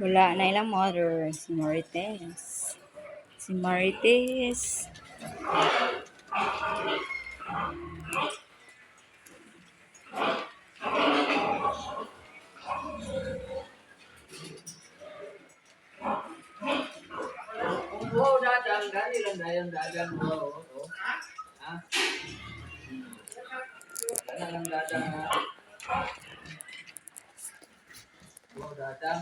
Wala na ilang mother. Si Marites. Si Marites. Oo, dadang. Dali lang na yung dadang mo. Oo. Ha? Dala lang dadang ha. Oo, dadang.